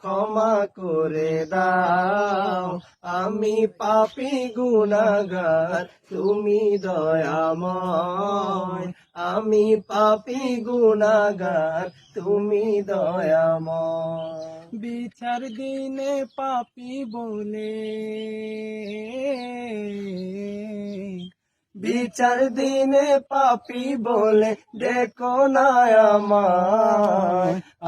ক্ষমা করে দাও। আমি পাপি গুণাগার তুমি দয়াময়। আমি পাপি গুণাগার তুমি দয়াময়। বিচার দিনে পাপি বলে বিচার দিনে পাপি বলে দেখো না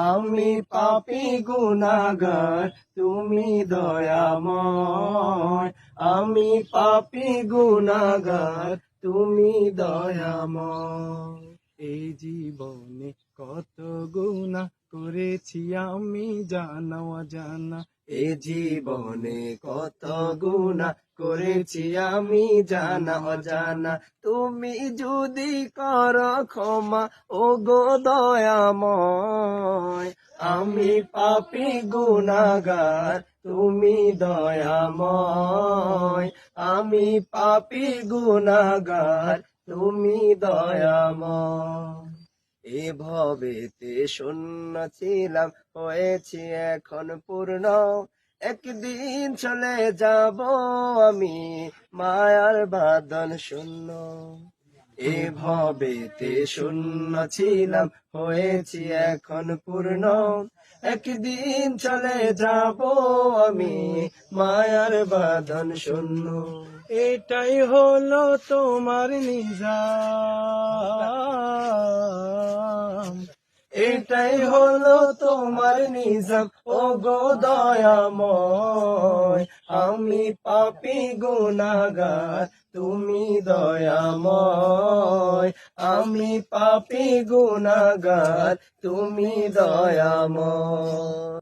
আমি পাপি গুনাগার, তুমি দয়াময়। আমি পাপি গুনাগার, তুমি দয়াময়। এই জীবনে কত গুণা করেছি আমি, জানা জানা এ জীবনে কত গুণা করেছি আমি, জানা অজানা। তুমি যদি কর ক্ষমা ও গো দয়াময়। আমি পাপি গুণাগার, তুমি দয়াময়। আমি পাপি গুণাগার তুমি দয়াম এ ভবেতে শূন্য ছিলাম, হয়েছি এখন পূর্ণ। একদিন চলে যাব আমি, মায়ার বাদন শূন্য। এ ভবেতে শূন্য ছিলাম, হয়েছি এখন পূর্ণ। একদিন চলে যাব আমি মায়ার বাদন শূন্য। এটাই হলো তোমার নিজাম। এটাই হলো তোমার নিজাম। ও গো দয়াময়, আমি পাপি গুণাগার তুমি দয়াময় আমি পাপি গুণাগার তুমি দয়াময়।